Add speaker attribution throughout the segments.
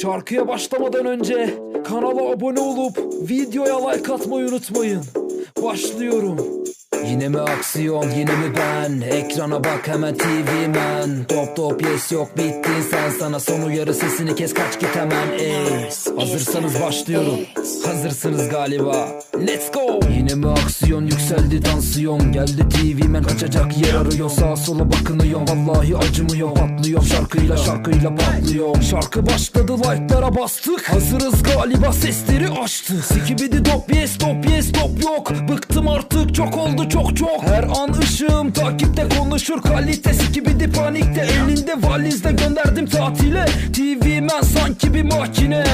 Speaker 1: Şarkıya başlamadan önce kanala abone olup videoya like atmayı unutmayın. Başlıyorum. Yine mi aksiyon yine mi ben? Ekrana bak hemen TV man Top top yes yok bittin sen. Sana Son uyarı sesini kes kaç git hemen. Ace. Hazırsanız başlıyorum. Hazırsınız galiba. Let's go. Yine mi aksiyon yükseldi tansiyon. Geldi TV man kaçacak yer arıyor Sağa sola bakınıyor Vallahi acımıyor patlıyor Şarkıyla şarkıyla patlıyor Şarkı başladı like'lara bastık. Hazırız galiba sesleri açtı Sikibidi dop yes dop yes dop yok. Bıktım artık çok oldu çok çok. Her an ışığım takipte konuşur. Kalite Sikibidi panikte. Elinde valizle gönderdim tatile. TV man sanki bir makine.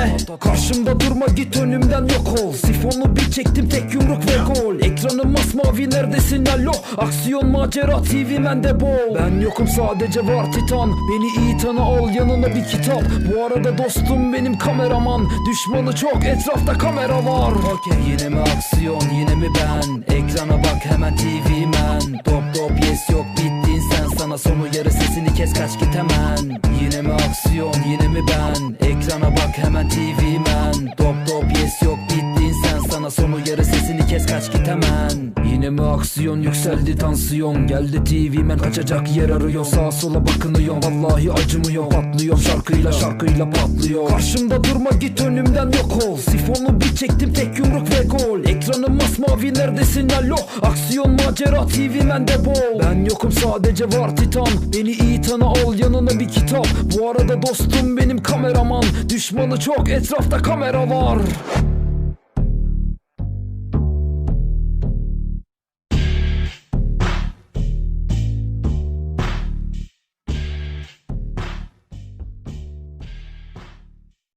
Speaker 1: Karşımda durma git önümden yok ol. Sifonu bir çektim tek yumruk ve gol. Ekranım masmavi neredesin? Alo. Aksiyon macera TV mende bol. Ben yokum sadece var titan. Beni iyi tanı al yanına bir kitap. Bu arada dostum benim kameraman. Düşmanı çok etrafta kamera var. Okey yine mi aksiyon yine mi ben? Ekrana bak hemen TV man Top top yes yok bittin sen. Sana son uyarı sesini kes kaç git hemen. Yine mi aksiyon yine mi ben? Ekrana bak hemen TV man Top top yes yok bittin sen. Sana son uyarı sesini kes kaç git hemen. Yine mi aksiyon yükseldi tansiyon. Geldi TV man kaçacak yer arıyor. Sağa sola bakınıyor Vallahi acımıyor patlıyor Şarkıyla şarkıyla patlıyor. Karşımda durma git önümden yok ol. Sifonu bir çektim tek yumruk ve gol Ekranım masmavi neredesin? Alo. Aksiyon macera TV mende bol. Ben yokum sadece var titan. Beni iyi tanı al yanına bir kitap. Bu arada dostum benim kameraman. Düşmanı çok etrafta kamera var